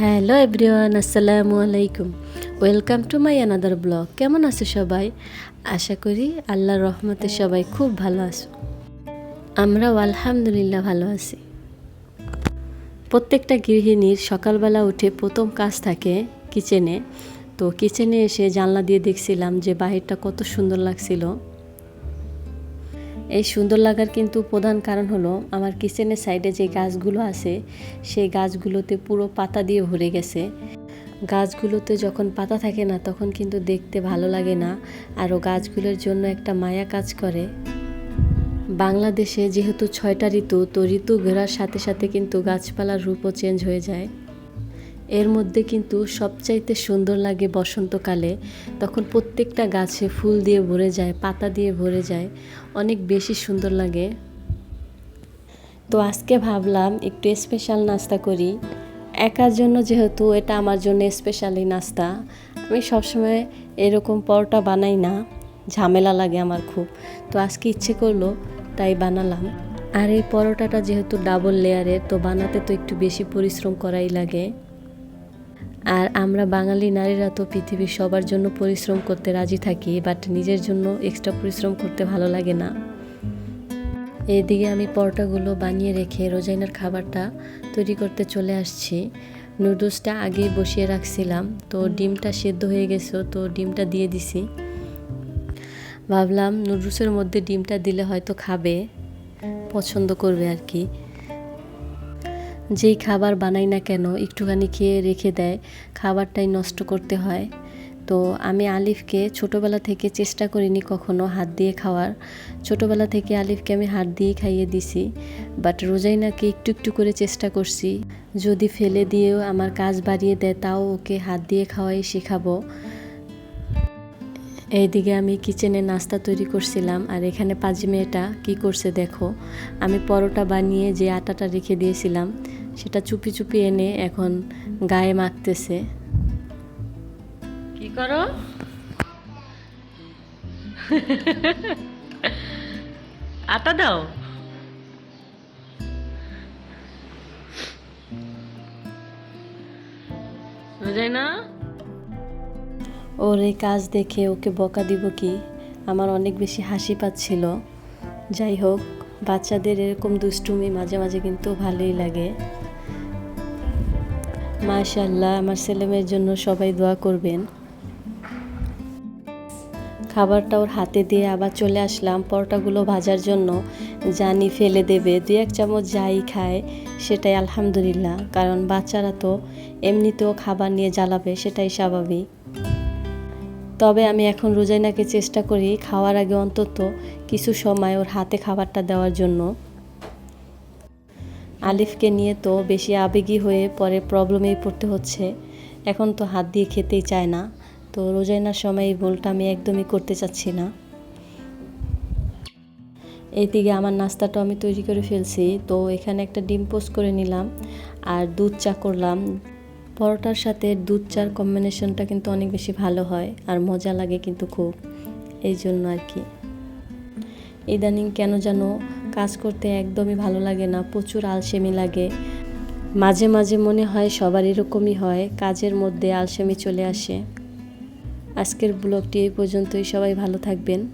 Hello everyone, আসসালামু আলাইকুম। Welcome to my another blog. কেমন আছো সবাই? আশা করি আল্লাহর রহমতে সবাই খুব ভালো আছো। আমরাও আলহামদুলিল্লাহ ভালো আছি। প্রত্যেকটা গৃহিণীর সকালবেলা উঠে প্রথম কাজ থাকে কিচেনে। তো কিচেনে এসে জানলা দিয়ে দেখছিলাম যে বাহিরটা কত সুন্দর লাগছিল। এই সুন্দর লাগার কিন্তু প্রধান কারণ হলো আমার কিচেনের সাইডে যে গাছগুলো আছে, সেই গাছগুলোতে পুরো পাতা দিয়ে ভরে গেছে। গাছগুলোতে যখন পাতা থাকে না, তখন কিন্তু দেখতে ভালো লাগে না আরও গাছগুলোর জন্য একটা মায়া কাজ করে। বাংলাদেশে যেহেতু ছয়টা ঋতু, তো ঋতু ঘোরার সাথে সাথে কিন্তু গাছপালার রূপও চেঞ্জ হয়ে যায়। এর মধ্যে কিন্তু সবচাইতে সুন্দর লাগে বসন্তকালে। তখন প্রত্যেকটা গাছে ফুল দিয়ে ভরে যায়, পাতা দিয়ে ভরে যায়। অনেক বেশি সুন্দর লাগে। তো আজকে ভাবলাম একটু স্পেশাল নাস্তা করি। একার জন্য যেহেতু এটা আমার জন্য স্পেশালি নাস্তা, আমি সবসময় এরকম পরোটা বানাই না। ঝামেলা লাগে আমার খুব। তো আজকে ইচ্ছে করল, তাই বানালাম। আর এই পরোটাটা যেহেতু ডাবল লেয়ারের তো বানাতে তো একটু বেশি পরিশ্রম করাই লাগে। আর আমরা বাঙালি নারীরা তো পৃথিবীর সবার জন্য পরিশ্রম করতে রাজি থাকি বাট নিজের জন্য এক্সট্রা পরিশ্রম করতে ভালো লাগে না। এদিকে আমি পরোটাগুলো বানিয়ে রেখে রোজাইনার খাবারটা তৈরি করতে চলে আসছি। নুডলসটা আগেই বসিয়ে রাখছিলাম, তো ডিমটা সেদ্ধ হয়ে গেছে, তো ডিমটা দিয়ে দিছি। ভাবলাম নুডলসের মধ্যে ডিমটা দিলে হয়তো খাবে, পছন্দ করবে আর কি। যেই খাবার বানাই না কেন একটুখানি খেয়ে রেখে দেয়, খাবারটাই নষ্ট করতে হয়। তো আমি আলিফকে ছোটোবেলা থেকে চেষ্টা করিনি কখনো হাত দিয়ে খাওয়ার। ছোটোবেলা থেকে আলিফকে আমি হাত দিয়ে খাইয়ে দিছি বাট রোজাইনাকে একটু একটু করে চেষ্টা করছি। যদি ফেলে দিয়েও আমার কাজ বাড়িয়ে দেয়, তাও ওকে হাত দিয়ে খাওয়াই শেখাবো। এইদিকে আমি কিচেনে নাস্তা তৈরি করছিলাম আর এখানে পাজি মেয়েটা কী করছে দেখো। আমি পরোটা বানিয়ে যে আটাটা রেখে দিয়েছিলাম, সেটা চুপি চুপি এনে এখন গায়ে মাখতেছে। কি করো? আটা দাও। বুঝাই না? ওর এই কাজ দেখে ওকে বকা দিব কি? আমার অনেক বেশি হাসি পাচ্ছিল। যাই হোক, বাচ্চাদের এরকম দুষ্টুমি মাঝে মাঝে কিন্তু ভালোই লাগে। মাশাল্লাহ আমার ছেলেমেয়ের জন্য সবাই দোয়া করবেন। খাবারটা ওর হাতে দিয়ে আবার চলে আসলাম পরোটাগুলো ভাজার জন্য। জানি ফেলে দেবে দু এক চামচ যাই খায়, সেটাই আলহামদুলিল্লাহ। কারণ বাচ্চারা তো এমনিতেও খাবার নিয়ে জ্বালাবে, সেটাই স্বাভাবিক। তবে আমি এখন রোজাইনাকে চেষ্টা করি খাওয়ার আগে অন্তত কিছু সময় ওর হাতে খাবারটা দেওয়ার জন্য। আলিফকে নিয়ে তো বেশি আবেগী হয়ে পরে প্রবলেমেই পড়তে হচ্ছে। এখন তো হাত দিয়ে খেতেই চায় না। তো রোজাইনার সময় এই ভুলটা আমি একদমই করতে চাচ্ছি না। এইদিকে আমার নাস্তাটা আমি তৈরি করে ফেলছি। তো এখানে একটা ডিম পোস্ট করে নিলাম। আর দুধ চা করলাম। পরোটার সাথে দুধ চার কম্বিনেশনটা কিন্তু অনেক বেশি ভালো হয় আর মজা লাগে কিন্তু খুব। এই জন্য আর কি। ইদানিং কেন যেন কাজ করতে একদমই ভালো লাগে না, প্রচুর আলসেমি লাগে। মাঝে মাঝে মনে হয় সবার এরকমই হয়, কাজের মধ্যে আলসেমি চলে আসে। আজকের ব্লগটি এই পর্যন্তই, সবাই ভালো থাকবেন।